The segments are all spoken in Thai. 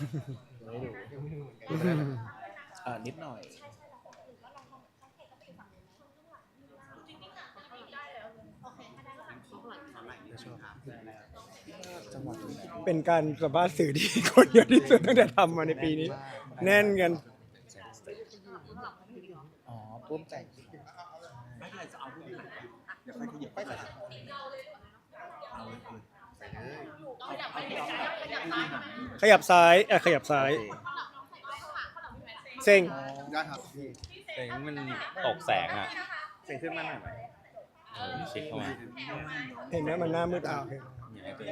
ไม่รู้เอ่อนิดหน่อยจังหวัดไหนเป็นการสัมภาษณ์สื่อที่คนเยอะที่สุดตั้งแต่ทำมาในปีนี้ แน่นกันอ๋อปลื้มใจไม่เป็นไรจะเอาผู้บริหารเดี๋ยวค่อยขยับไปเลยเอาเลย ขยับซ้ายเอ่อขยับซ้ายเซ็งได้ครับเสียงมันตกแสงอะเสียงขึ้นมาหน่อยไหมเออชิคเข้ามาเห็นไหมมันหน้ามืดเอาโอเคอย่าให้ตัว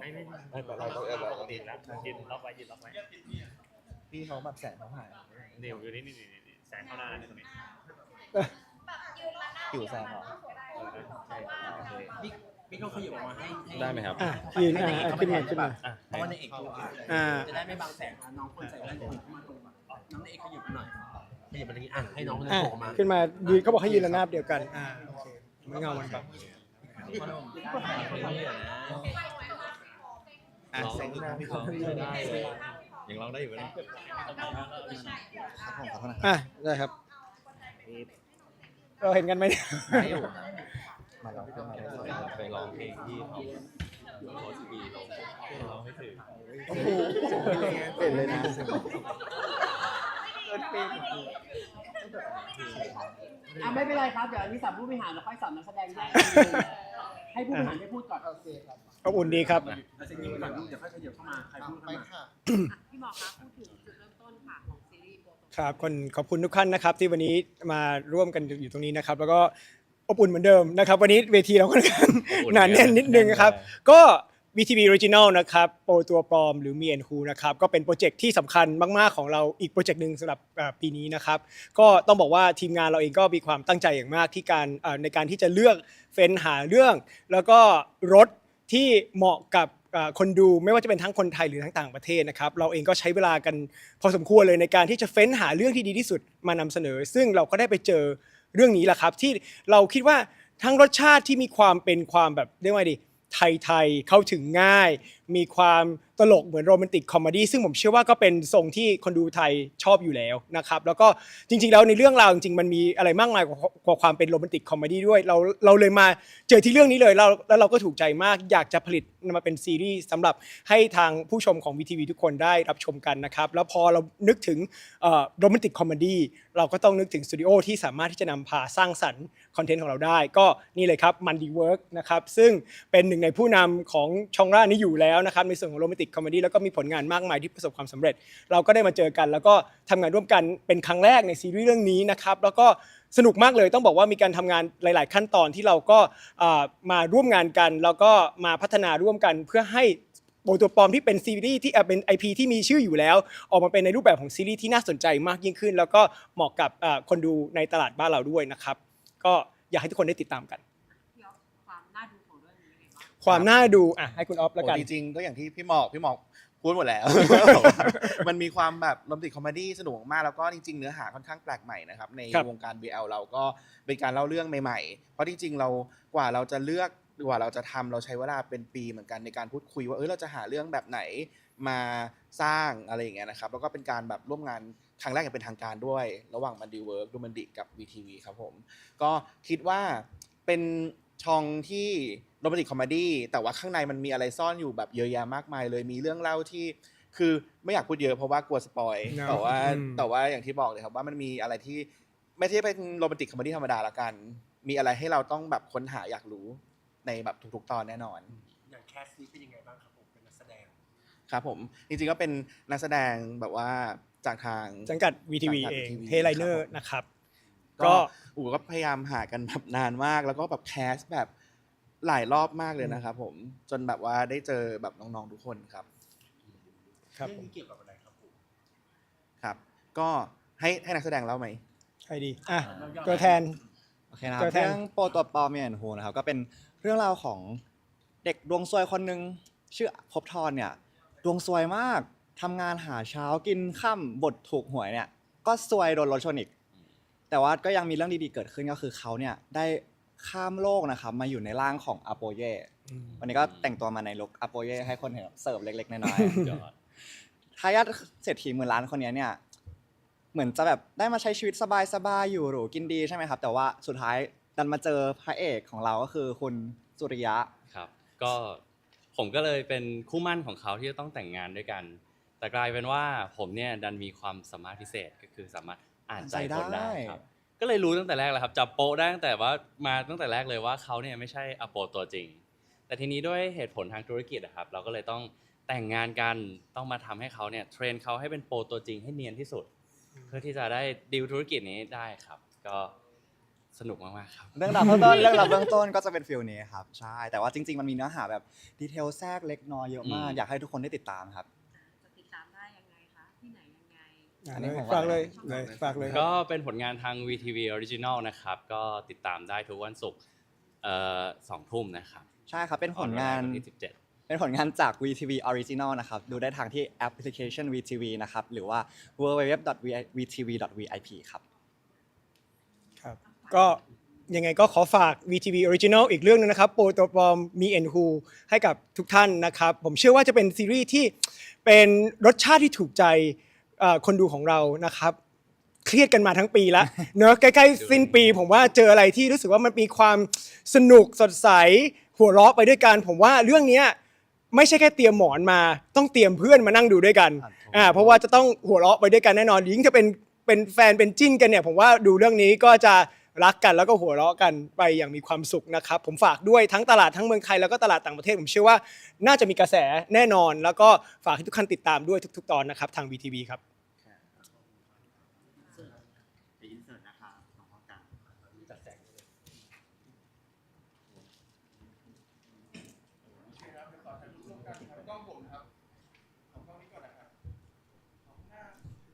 ไม่ไม่ไม่แต่เราต้องเออเราต้องดีนะยืนล็อกไว้ยืนล็อกไว้พี่เขาแบบแสงเขาหายเดี๋ยวอยู่นี่นี่นี่แสงเข้าหน้าเนี่ยตรงนี้ผิวแสงเหรอ ใช่ โอเคบิ๊กบิ๊กเขาขยับออกมาให้ให้ได้ไหมครับ อะยืนอะอะขึ้นมาขึ้นมาอะเพราะว่าในเอกตัวอ่าจะได้ไม่บังแสงอะน้องคนใส่แว่นผมเข้ามาตรงแบบน้องในเอกขยับมาหน่อยขยับมาตรงนี้อะให้น้องคนนั้นอะโผล่ออกมาขึ้นมายืนเขาบอกให้ยืนระนาบเดียวกันอ่าโอเคไม่เงามันครับอะแสงหน้าพี่เขายังร้องได้อยู่ไหมครับผมขอโทษนะอะได้ครับ เราเห็นกันไหมเนี่ย มาลองขึ้นมาได้สวยไปร้องเพลงที่เขาโพสต์บีลงร้องไม่ถึงโอ้โหเปลี่ยนเลยนะอะไม่เป็นไรครับเดี๋ยวอันนี้สัมผู้บริหารแล้วค่อยสัมนักแสดงได้ให้ผู้บริหารได้พูดก่อนโอเคครับอบอุ่นดีครับ แล้วจะยิงไปก่อนลูกเดี๋ยวค่อยขยับเข้ามาใครพูดเข้ามาพี่หมอคะพูดถึงจุดเริ่มต้นค่ะของซีรีส์โปรโตครับคนขอบคุณทุกท่านนะครับที่วันนี้มาร่วมกันอยู่ตรงนี้นะครับ แล้วก็ อบอุ่นเหมือนเดิมนะครับ วันนี้เวทีเราค่อนข้างหนาแน่นนิดนึงนะครับ ก็ VTV Original นะครับโปรตัวปลอมหรือ Me and Who นะครับก็เป็นโปรเจกต์ที่สำคัญมากๆของเราอีกโปรเจกต์หนึ่งสำหรับเอ่อปีนี้นะครับก็ต้องบอกว่าทีมงานเราเองก็มีความตั้งใจอย่างมากที่การเอ่อในการที่จะเลือกเฟ้นหาเรื่อง แล้วก็รถที่เหมาะกับเอ่อคนดูไม่ว่าจะเป็นทั้งคนไทยหรือทั้งต่างประเทศนะครับเราเองก็ใช้เวลากันพอสมควรเลยในการที่จะเฟ้นหาเรื่องที่ดีที่สุดมานำเสนอ ซึ่งเราก็ได้ไปเจอ เรื่องนี้แหละครับ ที่เราคิดว่าทั้งรสชาติที่มีความเป็นความแบบเรียกว่าไงดีไทยๆเข้าถึงง่าย มีความตลกเหมือนโรแมนติกคอมเมดี้ซึ่งผมเชื่อว่าก็เป็นทรงที่คนดูไทยชอบอยู่แล้วนะครับแล้วก็จริงๆแล้วในเรื่องราวจริงๆมันมีอะไรมากมายกว่าความเป็นโรแมนติกคอมเมดี้ด้วยเราเราเลยมาเจอที่เรื่องนี้เลยเราแล้วเราก็ถูกใจมากอยากจะผลิตมาเป็นซีรีส์สำหรับให้ทางผู้ชมของ VTV ทุกคนได้รับชมกันนะครับแล้วพอเรานึกถึงโรแมนติกคอมเมดี้เราก็ต้องนึกถึงสตูดิโอที่สามารถที่จะนำพาสร้างสรรค์คอนเทนต์ของเราได้ ก็นี่เลยครับมันดีเวิร์กนะครับซึ่งเป็นหนึ่งในผู้นำของช่องร่านี้อยู่แล้วนะครับในส่วนของโรแมนติกคอมเมดี้แล้วก็มีผลงานมากมายที่ประสบความสำเร็จ เราก็ได้มาเจอกัน แล้วก็ทำงานร่วมกันเป็นครั้งแรกในซีรีส์เรื่องนี้นะครับแล้วก็สนุกมากเลยต้องบอกว่ามีการทำงานหลาย ๆ ขั้นตอนที่เราก็อ่ามาร่วมงานกัน แล้วก็มาพัฒนาร่วมกันเพื่อให้โบตัวปลอมที่เป็นซีรีส์ที่เอ่อเป็น IP ที่มีชื่ออยู่แล้ว ออกมาเป็นในรูปแบบของซีรีส์ที่น่าสนใจมากยิ่งขึ้น แล้วก็เหมาะกับอ่าคนดูในตลาดบ้านเราด้วยนะครับ ก็อยากให้ทุกคนได้ติดตามกัน ความน่าดูอะให้คุณออฟแล้วกัน โอ้จริงๆก็อย่างที่พี่หมอกพี่หมอกพูดหมดแล้ว มันมีความแบบโรแมนติกคอมเมดี้สนุกมากแล้วก็จริง ๆ เนื้อหาค่อนข้างแปลกใหม่นะครับในครับวงการ BL เราก็เป็นการเล่าเรื่องใหม่ๆ เพราะจริง ๆ เรากว่าเราจะเลือกกว่าเราจะทำเราใช้เวลาเป็นปีเหมือนกันในการพูดคุยว่าเออเราจะหาเรื่องแบบไหนมาสร้างอะไรอย่างเงี้ยนะครับแล้วก็เป็นการแบบร่วมงานครั้งแรกอย่างเป็นทางการด้วย ระหว่างมันดีเวิร์กดูมันดิกับ VTV ครับผม ก็คิดว่าเป็นช่องที่ โรแมนติกคอมเมดี้แต่ว่าข้างในมันมีอะไรซ่อนอยู่แบบเยอะแยะมากมายเลยมีเรื่องเล่าที่คือไม่อยากพูดเยอะเพราะว่ากลัวสปอยเนอะแต่ว่าอืม แต่ว่าอย่างที่บอกเลยครับว่ามันมีอะไรที่ไม่ใช่เป็นโรแมนติกคอมเมดี้ธรรมดาละกัน มีอะไรให้เราต้องแบบค้นหาอยากรู้ในแบบทุกๆตอนแน่นอน อย่างแคสนี้เป็นยังไงบ้างครับผมเป็นนักแสดงครับผมจริงๆก็เป็นนักแสดงแบบว่าจากทาง สังกัด VTV สังกัดเอง VTV เฮไลเนอร์ครับผม นะครับ ก็ ก็อูก็พยายามหากันแบบนานมาก แล้วก็แบบแคสแบบ หลายรอบมากเลยนะครับผมจนแบบว่าได้เจอแบบน้องๆทุกคนครับ ครับเรื่ผองมนี้เกี่ยวกับอะไรครับผมครับ ก็ให้ให้นักแสดงเล่าไหม ใครดีอะตัวแทน โอเคนะครับตัวแทน เรื่องโปรตัวปลอมเมียนโฮนะครับก็เป็นเรื่องราวของเด็กดวงซวยคนหนึ่งชื่อภพบทรเนี่ยดวงซวยมากทำงานหาเช้ากินค่ำบทถูกหวยเนี่ยก็ซวยโดนรถชนอีก แต่ว่าก็ยังมีเรื่องดีๆเกิดขึ้นก็คือเขาเนี่ยได้ ข้ามโลกนะครับมาอยู่ในร่างของอโปเย่วันนี้ก็แต่งตัวมาในลุคอโปเย่ให้คนเห็นแบบเสิร์ฟเล็กๆน้อยๆยอดทายาทเศรษฐีหมื่นล้านคนเนี้ยเนี่ยเหมือนจะแบบได้มาใช้ชีวิตสบายๆอยู่หรูกินดีใช่ไหมครับ แต่ว่าสุดท้ายดันมาเจอพระเอกของเราก็คือคุณสุริยะครับ ก็ผมก็เลยเป็นคู่หมั่นของเขาที่จะต้องแต่งงานด้วยกัน แต่กลายเป็นว่าผมเนี่ยดันมีความสามารถพิเศษก็คือสามารถอ่านใจคนได้ครับ ก็เลยรู้ตั้งแต่แรกแล้วครับจับโป๊ะได้ตั้งแต่ว่ามาตั้งแต่แรกเลยว่าเขาเนี่ยไม่ใช่อโปตัวจริง แต่ทีนี้ด้วยเหตุผลทางธุรกิจนะครับ เราก็เลยต้องแต่งงานกันต้องมาทำให้เขาเนี่ยเทรนเขาให้เป็นโปรตัวจริงให้เนียนที่สุด เพื่อที่จะได้ดีลธุรกิจนี้ได้ครับ ก็สนุกมากๆครับเรื่องราวเบื้องต้นเรื่องราวเบื้องต้นก็จะเป็นฟิลนี้ครับใช่แต่ว่าจริง ๆ มันมีเนื้อหาแบบดีเทลแทรกเล็กน้อยเยอะมากอืมอยากให้ทุกคนได้ติดตามครับ อะอันนี้ผมฝากเลยว่าเลยฝากเลยคก็รับเป็นผลงานทาง VTV Original นะครับ ก็ติดตามได้ทุกวันศุกร์เอ่อสองทุ่มนะครับ ใช่ครับเป็นผลงานออแอร์วันที่17เป็นผลงานจาก VTV Original นะครับ ดูได้ทางที่แอปพลิเคชัน VTV นะครับ หรือว่า www.vtv.vip ครับ ครับ ก็ยังไงก็ขอฝาก VTV Original อีกเรื่องหนึงนะครับ โปรตัวปลอมมีเอ็นฮูให้กับทุกท่านนะครับ ผมเชื่อว่าจะเป็นซีรีส์ที่เป็นรสชาติที่ถูกใจ เอ่อคนดูของเรานะครับ เครียดกันมาทั้งปีแล้ว เนอะใกล้ๆสิ้นปี ผมว่าเจออะไรที่รู้สึกว่ามันมีความสนุกสดใส หัวเราะไปด้วยกัน ผมว่าเรื่องเนี้ยไม่ใช่แค่เตรียมหมอนมา ต้องเตรียมเพื่อนมานั่งดูด้วยกันอะถูกอ่าเพราะว่าจะต้องหัวเราะไปด้วยกันแน่นอนยิ่งถ้าเป็นเป็นแฟนเป็นจิ้นกันเนี่ย ผมว่าดูเรื่องนี้ก็จะ รักกันแล้วก็หัวเราะกันไปอย่างมีความสุขนะครับผมฝากด้วยทั้งตลาดทั้งเมืองไทยแล้วก็ตลาดต่างประเทศผมเชื่อว่าน่าจะมีกระแสแน่นอน แล้วก็ฝากให้ทุกท่านติดตามด้วยทุก ๆ ตอนนะครับทาง VTV ครับไร์ต